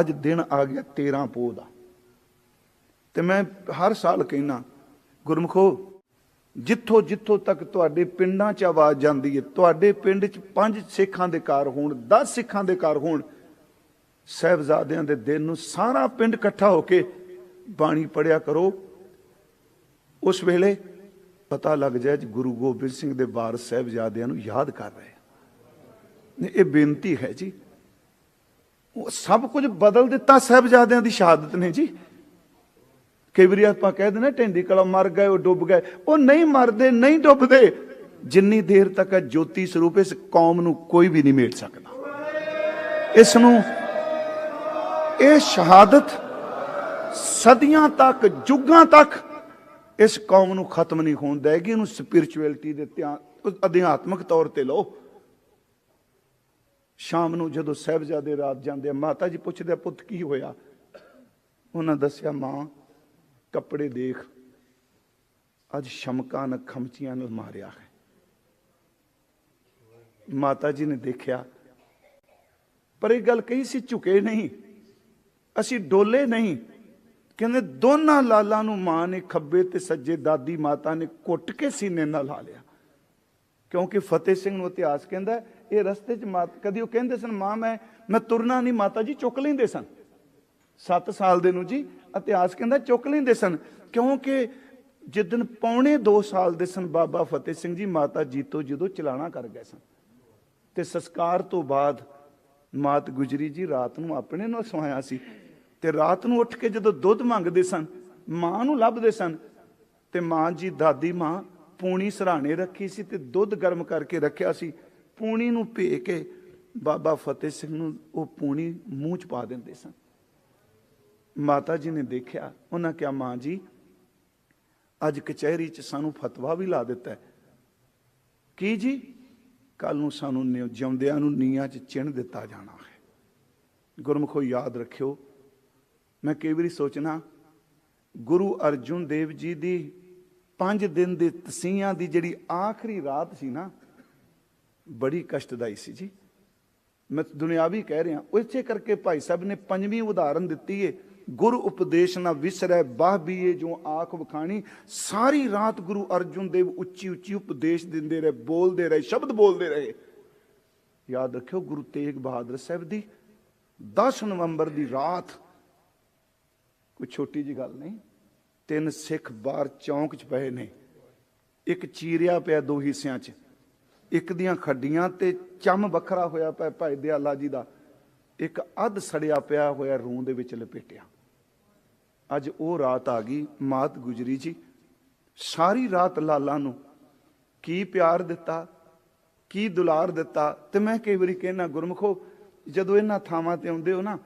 ਅੱਜ ਦਿਨ ਆ ਗਿਆ 13 ਪੋਹ ਦਾ। ਤੇ ਮੈਂ ਹਰ ਸਾਲ ਕਹਿਣਾ ਗੁਰਮਖੋ, ਜਿੱਥੋਂ ਜਿੱਥੋਂ ਤੱਕ ਤੁਹਾਡੇ ਪਿੰਡਾਂ 'ਚ ਆਵਾਜ਼ ਜਾਂਦੀ ਹੈ ਤੁਹਾਡੇ ਪਿੰਡ 'ਚ ਪੰਜ ਸਿੱਖਾਂ ਦੇ ਘਰ ਹੋਣ 10 ਸਿੱਖਾਂ ਦੇ ਘਰ ਹੋਣ, ਸਹਿਬਜ਼ਾਦਿਆਂ ਦੇ ਦਿਨ ਨੂੰ ਸਾਰਾ ਪਿੰਡ ਇਕੱਠਾ ਹੋ ਕੇ ਬਾਣੀ ਪੜਿਆ ਕਰੋ। ਉਸ ਵੇਲੇ ਪਤਾ ਲੱਗ ਜਾਏ ਕਿ ਗੁਰੂ ਗੋਬਿੰਦ ਸਿੰਘ ਦੇ ਵਾਰਸ ਸਹਿਬਜ਼ਾਦਿਆਂ ਨੂੰ ਯਾਦ ਕਰ ਰਹੇ। ਨੇ ਇਹ ਬੇਨਤੀ ਹੈ ਜੀ ਉਹ ਸਭ ਕੁਝ ਬਦਲ ਦਿੱਤਾ ਸਹਿਬਜ਼ਾਦਿਆਂ ਦੀ ਸ਼ਹਾਦਤ ਨੇ ਜੀ। ਕਈ ਵਾਰੀ ਆਪਾਂ ਕਹਿ ਦਿੰਦੇ ਢਿੰਡੀ ਕਲਾ ਮਰ ਗਏ, ਉਹ ਡੁੱਬ ਗਏ। ਉਹ ਨਹੀਂ ਮਰਦੇ, ਨਹੀਂ ਡੁੱਬਦੇ। ਜਿੰਨੀ ਦੇਰ ਤੱਕ ਜੋਤੀ ਸਰੂਪ ਇਸ ਕੌਮ ਨੂੰ ਕੋਈ ਵੀ ਨਹੀਂ ਮੇਟ ਸਕਦਾ। ਇਸ ਨੂੰ ਇਹ ਸ਼ਹਾਦਤ ਸਦੀਆਂ ਤੱਕ ਯੁੱਗਾਂ ਤੱਕ ਇਸ ਕੌਮ ਨੂੰ ਖਤਮ ਨਹੀਂ ਹੋਣ ਦੇਗੀ। ਇਹਨੂੰ ਸਪਿਰਚੁਅਲਿਟੀ ਦੇ ਧਿਆਨ ਅਧਿਆਤਮਿਕ ਤੌਰ ਤੇ ਲਓ। ਸ਼ਾਮ ਨੂੰ ਜਦੋਂ ਸਹਿਬਜ਼ਾਦੇ ਰਾਤ ਜਾਂਦੇ ਆ, ਮਾਤਾ ਜੀ ਪੁੱਛਦੇ ਪੁੱਤ, ਕੀ ਹੋਇਆ? ਉਹਨਾਂ ਦੱਸਿਆ, ਮਾਂ, ਕੱਪੜੇ ਦੇਖ, ਅੱਜ ਸ਼ਮਕਾਂ ਨੇ ਖਮਚੀਆਂ ਨਾਲ ਮਾਰਿਆ ਹੈ। ਮਾਤਾ ਜੀ ਨੇ ਦੇਖਿਆ, ਪਰ ਇਹ ਗੱਲ ਕਹੀ ਸੀ, ਝੁਕੇ ਨਹੀਂ, ਅਸੀਂ ਡੋਲੇ ਨਹੀਂ। ਕਹਿੰਦੇ, ਦੋਨਾਂ ਲਾਲਾਂ ਨੂੰ ਮਾਂ ਨੇ ਖੱਬੇ ਤੇ ਸੱਜੇ ਦਾਦੀ ਮਾਤਾ ਨੇ ਕੁੱਟ ਕੇ ਸੀਨੇ ਨਾਲ ਲਾ ਲਿਆ ਕਿਉਂਕਿ ਫਤਿਹ ਸਿੰਘ ਨੂੰ ਇਤਿਹਾਸ ਕਹਿੰਦਾ ਇਹ ਰਸਤੇ 'ਚ ਮਾਤ, ਕਦੀ ਉਹ ਕਹਿੰਦੇ ਸਨ, ਮਾਂ, ਮੈਂ ਮੈਂ ਤੁਰਨਾ ਨਹੀਂ, ਮਾਤਾ ਜੀ ਚੁੱਕ ਲੈਂਦੇ ਸਨ। 7 ਸਾਲ ਦੇ ਨੂੰ ਜੀ, ਇਤਿਹਾਸ ਕਹਿੰਦਾ ਚੁੱਕ ਲੈਂਦੇ ਸਨ, ਕਿਉਂਕਿ ਜਿੱਦਨ ਪੌਣੇ 2 ਸਾਲ ਦੇ ਸਨ ਬਾਬਾ ਫਤਿਹ ਸਿੰਘ ਜੀ, ਮਾਤਾ ਜੀਤੋ ਜਦੋਂ ਚਲਾਣਾ ਕਰ ਗਏ ਸਨ। ਤੇ ਸੰਸਕਾਰ ਤੋਂ ਬਾਅਦ ਮਾਤ ਗੁਜਰੀ ਜੀ ਰਾਤ ਨੂੰ ਆਪਣੇ ਨਾਲ ਸਵਾਇਆ ਸੀ। ਤੇ ਰਾਤ ਨੂੰ ਉੱਠ ਕੇ ਜਦੋਂ ਦੁੱਧ ਮੰਗਦੇ ਸਨ, ਮਾਂ ਨੂੰ ਲੱਭਦੇ ਸਨ, ਤੇ ਮਾਂ ਜੀ ਦਾਦੀ ਮਾਂ ਪੂਣੀ ਸਰਾਣੇ ਰੱਖੀ ਸੀ ਤੇ ਦੁੱਧ ਗਰਮ ਕਰਕੇ ਰੱਖਿਆ ਸੀ। ਪੂਣੀ ਨੂੰ ਭੇ ਕੇ ਬਾਬਾ ਫਤਿਹ ਸਿੰਘ ਨੂੰ ਉਹ ਪੂਣੀ ਮੂੰਹ ਚ ਪਾ ਦਿੰਦੇ ਸਨ। ਮਾਤਾ ਜੀ ਨੇ ਦੇਖਿਆ, ਉਹਨਾਂ ਕਿਹਾ, ਮਾਂ ਜੀ, ਅੱਜ ਕਚਹਿਰੀ 'ਚ ਸਾਨੂੰ ਫਤਵਾ ਵੀ ਲਾ ਦਿੱਤਾ ਕੀ ਜੀ? ਕੱਲ ਨੂੰ ਸਾਨੂੰ ਨਿਉ- ਜਿਉਂਦਿਆਂ ਨੂੰ ਨੀਆਂ 'ਚ ਚਿਣ ਦਿੱਤਾ ਜਾਣਾ ਹੈ। ਗੁਰਮੁਖੋ, ਯਾਦ ਰੱਖਿਓ, ਮੈਂ ਕਈ ਵਾਰੀ ਸੋਚਣਾ ਗੁਰੂ ਅਰਜੁਨ ਦੇਵ ਜੀ ਦੀ 5 ਦਿਨ ਦੇ ਤਸੀਹਾਂ ਦੀ ਜਿਹੜੀ ਆਖਰੀ ਰਾਤ ਸੀ ਨਾ ਬੜੀ ਕਸ਼ਟਦਾਈ ਸੀ ਜੀ। ਮੈਂ ਦੁਨਿਆਵੀ ਕਹਿ ਰਿਹਾ, ਉਸੇ ਕਰਕੇ ਭਾਈ ਸਾਹਿਬ ਨੇ ਪੰਜਵੀਂ ਉਦਾਹਰਨ ਦਿੱਤੀ ਏ, ਗੁਰ ਉਪਦੇਸ਼ ਨਾ ਵਿਸਰੈ ਬਾਹ ਬੀਏ ਜੋ ਆਖ ਵਖਾਣੀ, ਸਾਰੀ ਰਾਤ ਗੁਰੂ ਅਰਜੁਨ ਦੇਵ ਉੱਚੀ ਉੱਚੀ ਉਪਦੇਸ਼ ਦਿੰਦੇ ਰਹੇ, ਬੋਲਦੇ ਰਹੇ, ਸ਼ਬਦ ਬੋਲਦੇ ਰਹੇ। ਯਾਦ ਰੱਖਿਓ ਗੁਰੂ ਤੇਗ ਬਹਾਦਰ ਸਾਹਿਬ ਦੀ 10 ਨਵੰਬਰ ਦੀ ਰਾਤ, ਕੋਈ ਛੋਟੀ ਜੀ ਗੱਲ ਨਹੀਂ, ਤਿੰਨ ਸਿੱਖ ਬਾਹਰ ਚੌਂਕ 'ਚ ਪਏ ਨੇ, ਇੱਕ ਚੀਰਿਆ ਪਿਆ ਦੋ ਹਿੱਸਿਆਂ 'ਚ। ਇੱਕ ਦੀਆਂ ਖੱਡੀਆਂ ਤੇ ਚੰਮ ਵੱਖਰਾ ਹੋਇਆ ਪਿਆ ਭਾਈ ਦਿਆਲਾ ਜੀ ਦਾ। ਇੱਕ ਅੱਧ ਸੜਿਆ ਪਿਆ ਹੋਇਆ ਰੂਹ ਦੇ ਵਿੱਚ ਲਪੇਟਿਆ। ਅੱਜ ਉਹ ਰਾਤ ਆ ਗਈ, ਮਾਤ ਗੁਜਰੀ ਜੀ। ਸਾਰੀ ਰਾਤ ਲਾਲਾ ਨੂੰ ਕੀ ਪਿਆਰ ਦਿੱਤਾ, ਕੀ ਦੁਲਾਰ ਦਿੱਤਾ, ਤੇ ਮੈਂ ਕਈ ਵਾਰੀ ਕਹਿਣਾ ਗੁਰਮਖੋ, ਜਦੋਂ ਇਹਨਾਂ ਥਾਵਾਂ ਤੇ ਆਉਂਦੇ ਹੋ ਨਾ,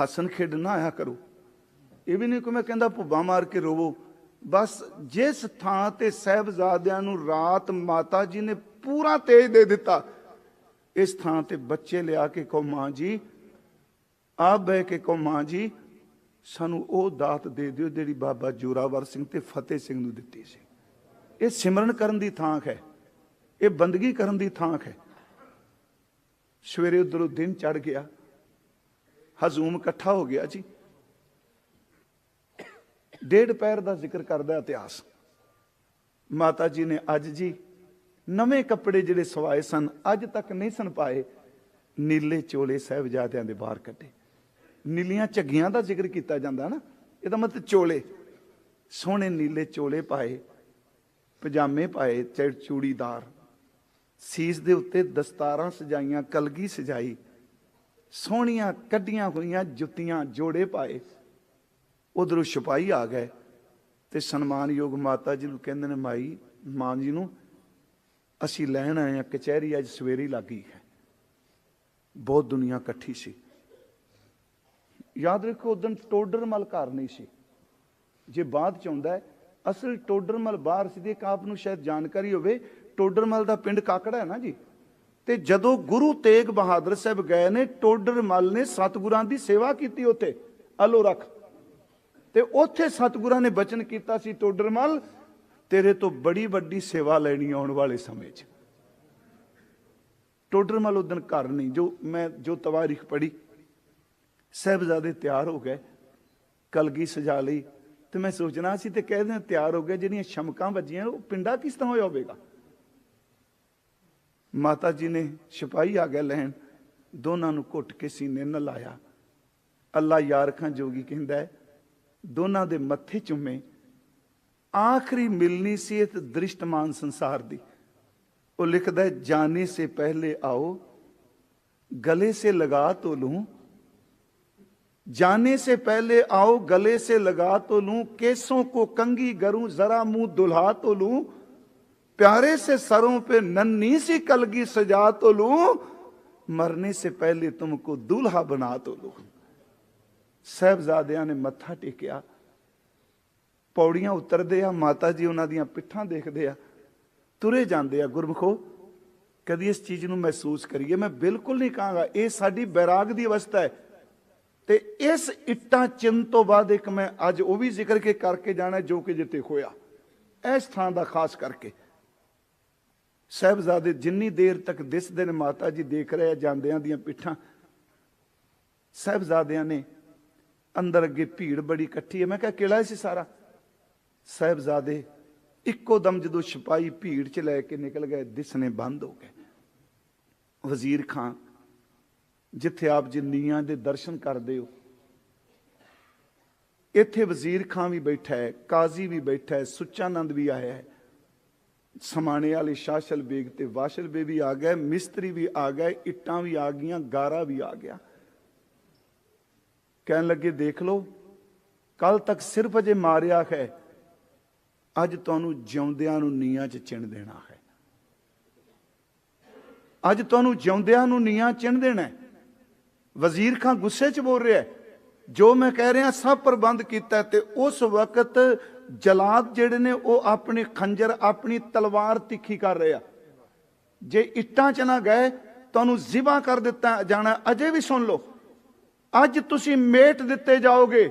ਹੱਸਣ ਖੇਡਣ ਨਾ ਆਇਆ ਕਰੋ। ਇਹ ਵੀ ਨਹੀਂ ਕਿ ਮੈਂ ਕਹਿੰਦਾ ਭੁੱਬਾ ਮਾਰ ਕੇ ਰੋਵੋ। ਬਸ ਜਿਸ ਥਾਂ ਤੇ ਸਹਿਬਜ਼ਾਦਿਆਂ ਨੂੰ ਰਾਤ ਮਾਤਾ ਜੀ ਨੇ ਪੂਰਾ ਤੇਜ ਦੇ ਦਿੱਤਾ, ਇਸ ਥਾਂ ਤੇ ਬੱਚੇ ਲਿਆ ਕੇ ਕਹੋ, ਮਾਂ ਜੀ ਆ ਬਹਿ ਕੇ ਕਹੋ, ਮਾਂ ਜੀ, ਸਾਨੂੰ ਉਹ ਦਾਤ ਦੇ ਦਿਓ ਜਿਹੜੀ ਬਾਬਾ ਜੋਰਾਵਰ ਸਿੰਘ ਤੇ ਫਤਿਹ ਸਿੰਘ ਨੂੰ ਦਿੱਤੀ ਸੀ। ਇਹ ਸਿਮਰਨ ਕਰਨ ਦੀ ਥਾਂ ਹੈ, ਇਹ ਬੰਦਗੀ ਕਰਨ ਦੀ ਥਾਂ ਹੈ। ਸਵੇਰੇ ਉਧਰੋਂ ਦਿਨ ਚੜ ਗਿਆ, ਹਜ਼ੂਮ ਇਕੱਠਾ ਹੋ ਗਿਆ ਜੀ। ਡੇਢ ਪੈਰ ਦਾ ਜ਼ਿਕਰ ਕਰਦਾ ਇਤਿਹਾਸ। ਮਾਤਾ ਜੀ ਨੇ ਅੱਜ ਜੀ ਨਵੇਂ ਕੱਪੜੇ ਜਿਹੜੇ ਸਵਾਏ ਸਨ, ਅੱਜ ਤੱਕ ਨਹੀਂ ਸਨ ਪਾਏ, ਨੀਲੇ ਚੋਲੇ ਸਹਿਬਜ਼ਾਦਿਆਂ ਦੇ ਬਾਹਰ ਕੱਢੇ। ਨੀਲੀਆਂ ਝੱਗੀਆਂ ਦਾ ਜ਼ਿਕਰ ਕੀਤਾ ਜਾਂਦਾ ਨਾ, ਇਹਦਾ ਮਤਲਬ ਚੋਲੇ। ਸੋਹਣੇ ਨੀਲੇ ਚੋਲੇ ਪਾਏ, ਪਜਾਮੇ ਪਾਏ, ਚੜ ਚੂੜੀਦਾਰ। ਸੀਸ ਦੇ ਉੱਤੇ ਦਸਤਾਰਾਂ ਸਜਾਈਆਂ, ਕਲਗੀ ਸਜਾਈ। ਸੋਹਣੀਆਂ ਕੱਢੀਆਂ ਹੋਈਆਂ ਜੁੱਤੀਆਂ, ਜੋੜੇ ਪਾਏ। ਉਧਰੋਂ ਸਿਪਾਹੀ ਆ ਗਏ ਤੇ ਸਨਮਾਨਯੋਗ ਮਾਤਾ ਜੀ ਨੂੰ ਕਹਿੰਦੇ ਨੇ, ਮਾਈ ਮਾਂ ਜੀ ਨੂੰ ਅਸੀਂ ਲੈਣ ਆਏ ਆ ਕਚਹਿਰੀ ਅੱਜ ਸਵੇਰੇ ਹੀ ਲੱਗੀ ਹੈ। ਬਹੁਤ ਦੁਨੀਆ ਇਕੱਠੀ ਸੀ। ਯਾਦ ਰੱਖੋ ਉਦੋਂ ਟੋਡਰਮਲ ਘਰ ਨਹੀਂ ਸੀ। ਜੇ ਬਾਅਦ ਚ ਆਉਂਦਾ ਅਸਲ ਟੋਡਰਮਲ ਬਾਹਰ ਸੀ ਤੇ ਇੱਕ ਆਪ ਨੂੰ ਸ਼ਾਇਦ ਜਾਣਕਾਰੀ ਹੋਵੇ ਟੋਡਰਮਲ ਦਾ ਪਿੰਡ ਕਾਕੜਾ ਹੈ ਨਾ ਜੀ? ਤੇ ਜਦੋਂ ਗੁਰੂ ਤੇਗ ਬਹਾਦਰ ਸਾਹਿਬ ਗਏ ਨੇ ਟੋਡਰਮਲ ਨੇ ਸਤਿਗੁਰਾਂ ਦੀ ਸੇਵਾ ਕੀਤੀ ਉੱਥੇ। ਅਲੋ ਰੱਖ। ਤੇ ਉੱਥੇ ਸਤਿਗੁਰਾਂ ਨੇ ਬਚਨ ਕੀਤਾ ਸੀ ਟੋਡਰਮਲ ਤੇਰੇ ਤੋਂ ਬੜੀ ਵੱਡੀ ਸੇਵਾ ਲੈਣੀ ਆਉਣ ਵਾਲੇ ਸਮੇਂ 'ਚ। ਟੋਡਰਮਲ ਉਦਨ ਘਰ ਨਹੀਂ, ਜੋ ਮੈਂ, ਜੋ ਤਵਾਰੀਖ ਪੜ੍ਹੀ, ਸਾਹਿਬਜ਼ਾਦੇ ਤਿਆਰ ਹੋ ਗਏ, ਕਲਗੀ ਸਜਾ ਲਈ, ਤੇ ਮੈਂ ਸੋਚਣਾ ਸੀ ਤੇ ਕਹਿੰਦੇ ਤਿਆਰ ਹੋ ਗਏ, ਜਿਹੜੀਆਂ ਸ਼ਮਕਾਂ ਵੱਜੀਆਂ, ਉਹ ਪਿੰਡਾ ਕਿਸ ਤਰ੍ਹਾਂ ਹੋਇਆ ਹੋਵੇਗਾ? ਮਾਤਾ ਜੀ ਨੇ ਸਿਪਾਹੀ ਆ ਗਿਆ ਲੈਣ, ਦੋਨਾਂ ਨੂੰ ਘੁੱਟ ਕੇ ਸੀਨੇ ਨਾਲ ਲਾਇਆ ਅੱਲਾ ਯਾਰ ਖਾਂ ਜੋਗੀ ਕਹਿੰਦਾ ਹੈ ਦੋਨਾਂ ਦੇ ਮੱਥੇ ਚੁੰਮੇ ਆਖਰੀ ਮਿਲਨੀ ਸੀ ਇਸ ਦ੍ਰਿਸ਼ਟਮਾਨ ਸੰਸਾਰ ਦੀ ਉਹ ਲਿਖਦਾ ਹੈ ਜਾਣੇ ਸੇ ਪਹਿਲੇ ਆਓ गले से लगा तो लूं जाने से पहले आओ गले से लगा तो लूं केसों को कंगी करूं जरा मुंह दुल्हा तो लूं प्यारे से सरों पे नन्ही सी कलगी सजा तो लूं मरने से पहले तुमको दूल्हा बना तो लूं ਸਾਹਿਬਜ਼ਾਦਿਆਂ ਨੇ ਮੱਥਾ ਟੇਕਿਆ। ਪੌੜੀਆਂ ਉਤਰਦੇ ਆ, ਮਾਤਾ ਜੀ ਉਹਨਾਂ ਦੀਆਂ ਪਿੱਠਾਂ ਦੇਖਦੇ ਆ, ਤੁਰੇ ਜਾਂਦੇ ਆ। ਗੁਰਮਖੋ, ਕਦੀ ਇਸ ਚੀਜ਼ ਨੂੰ ਮਹਿਸੂਸ ਕਰੀਏ? ਮੈਂ ਬਿਲਕੁਲ ਨਹੀਂ ਕਹਾਂਗਾ, ਇਹ ਸਾਡੀ ਬੈਰਾਗ ਦੀ ਅਵਸਥਾ ਹੈ। ਤੇ ਇਸ ਇੱਟਾਂ ਚਿੰਨ ਤੋਂ ਬਾਅਦ ਇੱਕ ਮੈਂ ਅੱਜ ਉਹ ਵੀ ਜ਼ਿਕਰ ਕੇ ਕਰਕੇ ਜਾਣਾ ਜੋ ਕਿ ਜਿੱਤੇ ਹੋਇਆ ਇਸ ਥਾਂ ਦਾ ਖਾਸ ਕਰਕੇ। ਸਹਿਬਜ਼ਾਦੇ ਜਿੰਨੀ ਦੇਰ ਤੱਕ ਦਿਸਦੇ ਨੇ, ਮਾਤਾ ਜੀ ਦੇਖ ਰਹੇ ਆ, ਜਾਂਦਿਆਂ ਦੀਆਂ ਪਿੱਠਾਂ। ਸਹਿਬਜ਼ਾਦਿਆਂ ਨੇ ਅੰਦਰ ਅੱਗੇ ਭੀੜ ਬੜੀ ਇਕੱਠੀ ਹੈ। ਮੈਂ ਕਿਹਾ, ਕਿਹੜਾ ਸੀ ਸਾਰਾ? ਸਹਿਬਜ਼ਾਦੇ, ਇੱਕੋ ਦਮ ਜਦੋਂ ਸਿਪਾਹੀ ਭੀੜ ਚ ਲੈ ਕੇ ਨਿਕਲ ਗਏ ਦਿਸਨੇ ਬੰਦ ਹੋ ਗਏ। ਵਜ਼ੀਰ ਖਾਂ ਜਿੱਥੇ ਆਪ ਜੀ ਨੀਆਂ ਦੇ ਦਰਸ਼ਨ ਕਰਦੇ ਹੋ, ਇੱਥੇ ਵਜ਼ੀਰ ਖਾਂ ਵੀ ਬੈਠਾ ਹੈ, ਕਾਜ਼ੀ ਵੀ ਬੈਠਾ ਹੈ, ਸੁੱਚਾਨੰਦ ਵੀ ਆਇਆ ਹੈ। ਸਮਾਣੇ ਵਾਲੇ ਸ਼ਾਸ਼ਲ ਬੇਗ ਤੇ ਵਾਸ਼ਲ ਬੇ ਵੀ ਆ ਗਏ, ਮਿਸਤਰੀ ਵੀ ਆ ਗਏ, ਇੱਟਾਂ ਵੀ ਆ ਗਈਆਂ, ਗਾਰਾ ਵੀ ਆ ਗਿਆ। ਕਹਿਣ ਲੱਗੇ, ਦੇਖ ਲਓ ਕੱਲ ਤੱਕ ਸਿਰਫ ਅਜੇ ਮਾਰਿਆ ਹੈ, ਅੱਜ ਤੁਹਾਨੂੰ ਜਿਉਂਦਿਆਂ ਨੂੰ ਨੀਆਂ 'ਚ ਚਿਣ ਦੇਣਾ ਹੈ। ਅੱਜ ਤੁਹਾਨੂੰ ਜਿਉਂਦਿਆਂ ਨੂੰ ਨੀਆਂ ਚਿਣ ਦੇਣਾ ਵਜ਼ੀਰ ਖਾਂ ਗੁੱਸੇ 'ਚ ਬੋਲ ਰਿਹਾ ਜੋ ਮੈਂ ਕਹਿ ਰਿਹਾ, ਸਭ ਪ੍ਰਬੰਧ ਕੀਤਾ ਤੇ ਉਸ ਵਕਤ ਜਲਾਦ ਜਿਹੜੇ ਨੇ, ਉਹ ਆਪਣੇ ਖੰਜਰ, ਆਪਣੀ ਤਲਵਾਰ ਤਿੱਖੀ ਕਰ ਰਿਹਾ ਜੇ ਇੱਟਾਂ 'ਚ ਨਾ ਗਏ, ਤੁਹਾਨੂੰ ਜ਼ਿਬਾ ਕਰ ਦਿੱਤਾ ਜਾਣਾ, ਅਜੇ ਵੀ ਸੁਣ ਲਓ। ਅੱਜ ਤੁਸੀਂ ਮੇਟ ਦਿੱਤੇ ਜਾਓਗੇ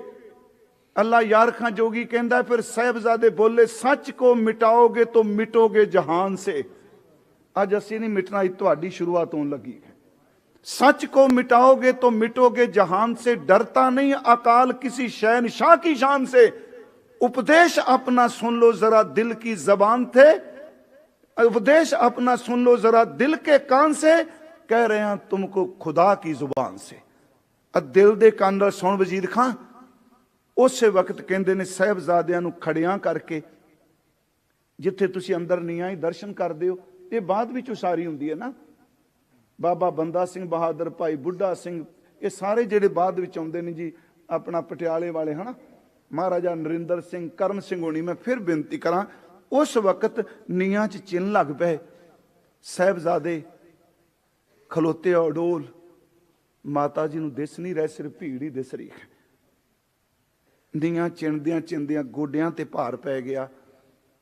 ਅੱਲਾ ਯਾਰ ਖਾਂ ਜੋਗੀ ਕਹਿੰਦਾ ਫਿਰ ਸਾਹਿਬਜ਼ਾਦੇ ਬੋਲੇ ਸੱਚ ਕੋ ਮਿਟਾਓਗੇ ਤਾਂ ਮਿਟੋਗੇ ਜਹਾਨ ਸੇ ਅੱਜ ਅਸੀਂ ਨਹੀਂ ਮਿਟਣਾ ਇਹ ਤੁਹਾਡੀ ਸ਼ੁਰੂਆਤ ਹੋਣ ਲੱਗੀ ਹੈ सच को मिटाओगे तो मिटोगे जहान से डरता नहीं अकाल किसी शहनशाह की शान से उपदेश अपना सुन लो जरा दिल की जबान थे उपदेश अपना सुन लो जरा दिल के कान से कह रहे हैं तुमको खुदा की जुबान से ਅ ਦਿਲ ਦੇ ਕੰਨ ਨਾਲ ਸੁਣ ਵਜ਼ੀਦ ਖਾਂ। ਉਸੇ ਵਕਤ ਕਹਿੰਦੇ ਨੇ, ਸਹਿਬਜ਼ਾਦਿਆਂ ਨੂੰ ਖੜਿਆਂ ਕਰਕੇ, ਜਿੱਥੇ ਤੁਸੀਂ ਅੰਦਰ ਨੀਆਂ ਹੀ ਦਰਸ਼ਨ ਕਰਦੇ ਹੋ। ਇਹ ਬਾਅਦ ਵਿੱਚ ਉਸਾਰੀ ਹੁੰਦੀ ਹੈ ਨਾ। ਬਾਬਾ ਬੰਦਾ ਸਿੰਘ ਬਹਾਦਰ, ਭਾਈ ਬੁੱਢਾ ਸਿੰਘ, ਇਹ ਸਾਰੇ ਜਿਹੜੇ ਬਾਅਦ ਵਿੱਚ ਆਉਂਦੇ ਨੇ ਜੀ, ਆਪਣਾ ਪਟਿਆਲੇ ਵਾਲੇ, ਹਨਾ? ਮਹਾਰਾਜਾ ਨਰਿੰਦਰ ਸਿੰਘ, ਕਰਮ ਸਿੰਘ ਹੋਣੀ, ਮੈਂ ਫਿਰ ਬੇਨਤੀ ਕਰਾਂ, ਉਸ ਵਕਤ ਨੀਆਂ 'ਚ ਚਿੰਨ ਲੱਗ ਪਏ। ਸਹਿਬਜ਼ਾਦੇ ਖਲੋਤੇ ਅਡੋਲ ਮਾਤਾ ਜੀ ਨੂੰ ਦਿਸ ਨਹੀਂ ਰਹੇ, ਸਿਰਫ ਭੀੜ ਹੀ ਦਿਸ ਰਹੀ ਹੈ। ਨੀਆਂ ਚਿੰਦਿਆਂ ਚਿੰਦਿਆਂ ਗੋਡਿਆਂ ਤੇ ਭਾਰ ਪੈ ਗਿਆ।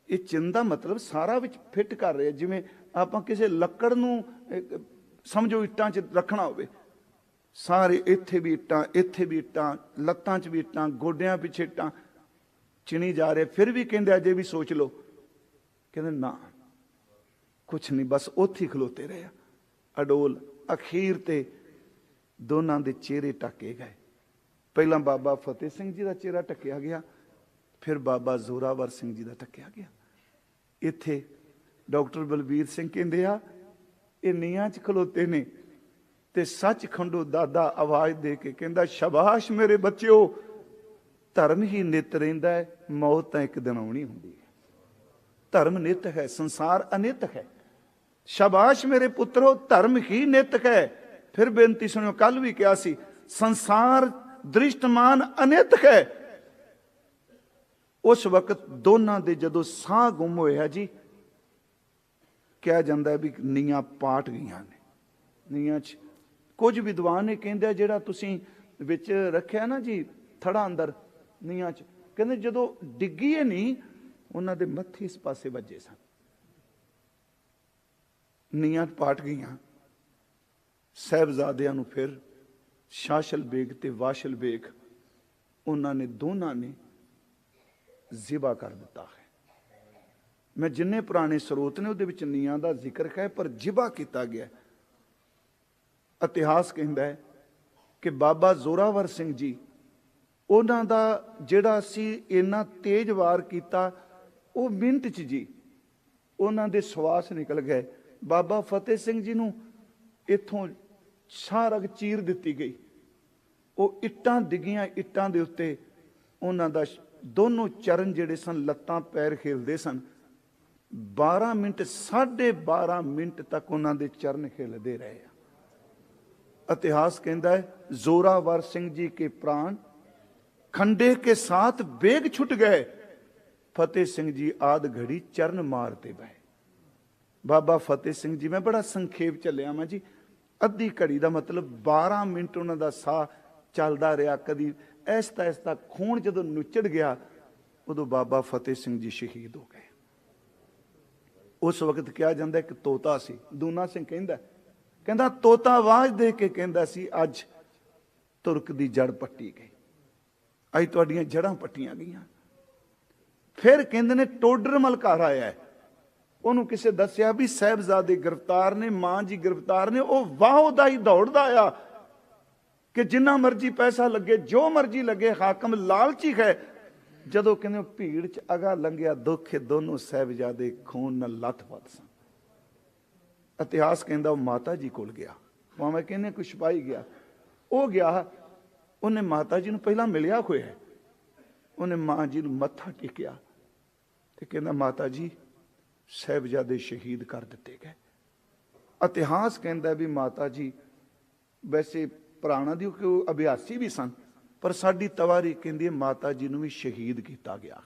ਇਹ ਚਿੰਨ ਦਾ ਮਤਲਬ ਸਾਰਾ ਵਿੱਚ ਫਿੱਟ ਕਰ ਰਿਹਾ, ਜਿਵੇਂ ਆਪਾਂ ਕਿਸੇ ਲੱਕੜ ਨੂੰ ਸਮਝੋ ਇੱਟਾਂ 'ਚ ਰੱਖਣਾ ਹੋਵੇ। ਸਾਰੇ ਇੱਥੇ ਵੀ ਇੱਟਾਂ, ਇੱਥੇ ਵੀ ਇੱਟਾਂ, ਲੱਤਾਂ 'ਚ ਵੀ ਇੱਟਾਂ, ਗੋਡਿਆਂ ਪਿੱਛੇ ਇੱਟਾਂ। ਚਿਣੀ ਜਾ ਰਹੇ, ਫਿਰ ਵੀ ਕਹਿੰਦੇ ਅਜੇ ਵੀ ਸੋਚ ਲਓ। ਕਹਿੰਦੇ ਨਾ, ਕੁਛ ਨਹੀਂ, ਬਸ ਉੱਥੇ ਖਲੋਤੇ ਰਹੇ ਆ। ਅਡੋਲ, ਅਖੀਰ ਤੇ ਦੋਨਾਂ ਦੇ ਚਿਹਰੇ ਟੱਕੇ ਗਏ। ਪਹਿਲਾਂ ਬਾਬਾ ਫਤਿਹ ਸਿੰਘ ਜੀ ਦਾ ਚਿਹਰਾ ਟੱਕਿਆ ਗਿਆ, ਫਿਰ ਬਾਬਾ ਜ਼ੋਰਾਵਰ ਸਿੰਘ ਜੀ ਦਾ ਟੱਕਿਆ ਗਿਆ। ਇੱਥੇ ਡਾਕਟਰ ਬਲਬੀਰ ਸਿੰਘ ਕਹਿੰਦੇ ਆ, ਇਹ ਨੀਆਂ 'ਚ ਖਲੋਤੇ ਨੇ ਤੇ ਸੱਚ ਖੰਡੋ ਦਾਦਾ ਆਵਾਜ਼ ਦੇ ਕੇ ਕਹਿੰਦਾ, ਸ਼ਾਬਾਸ਼ ਮੇਰੇ ਬੱਚਿਓ, ਧਰਮ ਹੀ ਨਿਤ ਰਹਿੰਦਾ ਹੈ, ਮੌਤ ਤਾਂ ਇੱਕ ਦਿਨ ਆਉਣੀ ਹੁੰਦੀ ਹੈ। ਧਰਮ ਨਿਤ ਹੈ, ਸੰਸਾਰ ਅਨਿਤ ਹੈ। ਸ਼ਾਬਾਸ਼ ਮੇਰੇ ਪੁੱਤਰੋ, ਧਰਮ ਹੀ ਨਿਤ ਹੈ। ਫਿਰ ਬੇਨਤੀ ਸੁਣਿਓ ਕੱਲ ਵੀ ਕਿਹਾ ਸੀ, ਸੰਸਾਰ ਦ੍ਰਿਸ਼ਟਮਾਨ ਅਨਿਤ ਹੈ। ਉਸ ਵਕਤ ਦੋਨਾਂ ਦੇ ਜਦੋਂ ਸਾਹ ਗੁੰਮ ਹੋਇਆ ਜੀ, ਕਿਹਾ ਜਾਂਦਾ ਵੀ ਨੀਆਂ ਪਾਟ ਗਈਆਂ ਨੇ ਨੀਆਂ 'ਚ ਕੁਝ ਵਿਦਵਾਨ ਇਹ ਕਹਿੰਦੇ ਜਿਹੜਾ ਤੁਸੀਂ ਵਿੱਚ ਰੱਖਿਆ ਨਾ ਜੀ ਥੜਾ ਅੰਦਰ ਨੀਆਂ 'ਚ, ਕਹਿੰਦੇ ਜਦੋਂ ਡਿੱਗੀ ਇਹ ਨਹੀਂ, ਉਹਨਾਂ ਦੇ ਮੱਥੇ ਇਸ ਪਾਸੇ ਵੱਜੇ ਸਨ। ਨੀਆਂ ਪਾਟ ਗਈਆਂ। ਸਹਿਬਜ਼ਾਦਿਆਂ ਨੂੰ ਫਿਰ ਸ਼ਾਸ਼ਲ ਬੇਗ ਤੇ ਵਾਸ਼ਲ ਬੇਗ ਉਹਨਾਂ ਨੇ ਦੋਨਾਂ ਨੇ ਜ਼ਿਬਾ ਕਰ ਦਿੱਤਾ ਹੈ। ਮੈਂ ਜਿੰਨੇ ਪੁਰਾਣੇ ਸਰੋਤ ਨੇ ਉਹਦੇ ਵਿੱਚ ਨੀਆਂ ਦਾ ਜ਼ਿਕਰ ਹੈ, ਪਰ ਜ਼ਿਬਾ ਕੀਤਾ ਗਿਆ ਇਤਿਹਾਸ ਕਹਿੰਦਾ ਹੈ ਕਿ ਬਾਬਾ ਜ਼ੋਰਾਵਰ ਸਿੰਘ ਜੀ ਉਹਨਾਂ ਦਾ ਜਿਹੜਾ ਅਸੀਂ ਇੰਨਾ ਤੇਜ਼ ਵਾਰ ਕੀਤਾ, ਉਹ ਮਿੰਟ 'ਚ ਜੀ ਉਹਨਾਂ ਦੇ ਸਵਾਸ ਨਿਕਲ ਗਏ। ਬਾਬਾ ਫਤਿਹ ਸਿੰਘ ਜੀ ਨੂੰ ਇੱਥੋਂ ਸਾਰਗ ਚੀਰ ਦਿੱਤੀ ਗਈ। ਉਹ ਇੱਟਾਂ ਡਿੱਗੀਆਂ ਇੱਟਾਂ ਦੇ ਉੱਤੇ। ਉਹਨਾਂ ਦਾ ਦੋਨੋਂ ਚਰਨ ਜਿਹੜੇ ਸਨ, ਲੱਤਾਂ ਪੈਰ ਖੇਲਦੇ ਸਨ। 12 ਮਿੰਟ 12.5 ਮਿੰਟ ਤੱਕ ਉਹਨਾਂ ਦੇ ਚਰਨ ਖੇਲਦੇ ਰਹੇ ਆ। ਇਤਿਹਾਸ ਕਹਿੰਦਾ ਹੈ, ਜ਼ੋਰਾਵਰ ਸਿੰਘ ਜੀ ਕੇ ਪ੍ਰਾਣ, ਖੰਡੇ ਕੇ ਸਾਥ ਬੇਗ ਛੁੱਟ ਗਏ। ਫਤਿਹ ਸਿੰਘ ਜੀ ਆਦ ਘੜੀ ਚਰਨ ਮਾਰਤੇ ਬਹਿ ਬਾਬਾ ਫਤਿਹ ਸਿੰਘ ਜੀ, ਮੈਂ ਬੜਾ ਸੰਖੇਪ ਚੱਲਿਆ ਮੈਂ ਜੀ। ਅੱਧੀ ਘੜੀ ਦਾ ਮਤਲਬ 12 ਮਿੰਟ ਉਹਨਾਂ ਦਾ ਸਾਹ ਚੱਲਦਾ ਰਿਹਾ। ਕਦੀ ਐਸਤਾ ਐਸਤਾ ਖੂਨ ਜਦੋਂ ਨੁੱਚੜ ਗਿਆ, ਉਦੋਂ ਬਾਬਾ ਫਤਿਹ ਸਿੰਘ ਜੀ ਸ਼ਹੀਦ ਹੋ ਗਏ। ਉਸ ਵਕਤ ਕਿਹਾ ਜਾਂਦਾ ਇੱਕ ਤੋਤਾ ਸੀ। ਦੂਨਾ ਸਿੰਘ ਕਹਿੰਦਾ ਕਹਿੰਦਾ ਤੋਤਾ ਆਵਾਜ਼ ਦੇ ਕੇ ਕਹਿੰਦਾ ਸੀ, ਅੱਜ ਤੁਰਕ ਦੀ ਜੜ ਪੱਟੀ ਗਈ। ਅੱਜ ਤੁਹਾਡੀਆਂ ਜੜਾਂ ਪੱਟੀਆਂ ਗਈਆਂ। ਫਿਰ ਕਹਿੰਦੇ ਨੇ, ਟੋਡਰ ਮਲਕਾਰ ਆਇਆ ਹੈ। ਉਹਨੂੰ ਕਿਸੇ ਦੱਸਿਆ ਵੀ ਸਾਹਿਬਜ਼ਾਦੇ ਗ੍ਰਿਫਤਾਰ ਨੇ, ਮਾਂ ਜੀ ਗ੍ਰਿਫਤਾਰ ਨੇ, ਉਹ ਵਾਹ ਦਾ ਹੀ ਦੌੜਦਾ ਆ ਕਿ ਜਿੰਨਾ ਮਰਜ਼ੀ ਪੈਸਾ ਲੱਗੇ, ਜੋ ਮਰਜ਼ੀ ਲੱਗੇ, ਹਾਕਮ ਲਾਲਚੀ ਹੈ। ਜਦੋਂ ਕਹਿੰਦੇ ਉਹ ਭੀੜ ਚ ਅਗਾ ਲੰਘਿਆ, ਦੁੱਖੇ ਦੋਨੋਂ ਸਾਹਿਬਜ਼ਾਦੇ ਖੂਨ ਨਾਲ ਲੱਥ-ਪੱਥ ਸਨ। ਇਤਿਹਾਸ ਕਹਿੰਦਾ ਉਹ ਮਾਤਾ ਜੀ ਕੋਲ ਗਿਆ। ਭਾਵੇਂ ਕਹਿੰਦੇ ਕੁਛ ਪਾਈ ਗਿਆ। ਉਹ ਗਿਆ, ਉਹਨੇ ਮਾਤਾ ਜੀ ਨੂੰ ਪਹਿਲਾਂ ਮਿਲਿਆ ਹੋਇਆ ਉਹਨੇ ਮਾਂ ਜੀ ਨੂੰ ਮੱਥਾ ਟੇਕਿਆ ਤੇ ਕਹਿੰਦਾ, ਮਾਤਾ ਜੀ ਸਾਹਿਬਜ਼ਾਦੇ ਸ਼ਹੀਦ ਕਰ ਦਿੱਤੇ ਗਏ। ਇਤਿਹਾਸ ਕਹਿੰਦਾ ਵੀ ਮਾਤਾ ਜੀ, ਵੈਸੇ ਪੁਰਾਣਾ ਦੀ ਕਿ ਅਭਿਆਸੀ ਵੀ ਸਨ, ਪਰ ਸਾਡੀ ਤਵਾਰੀ ਕਹਿੰਦੀ ਹੈ ਮਾਤਾ ਜੀ ਨੂੰ ਵੀ ਸ਼ਹੀਦ ਕੀਤਾ ਗਿਆ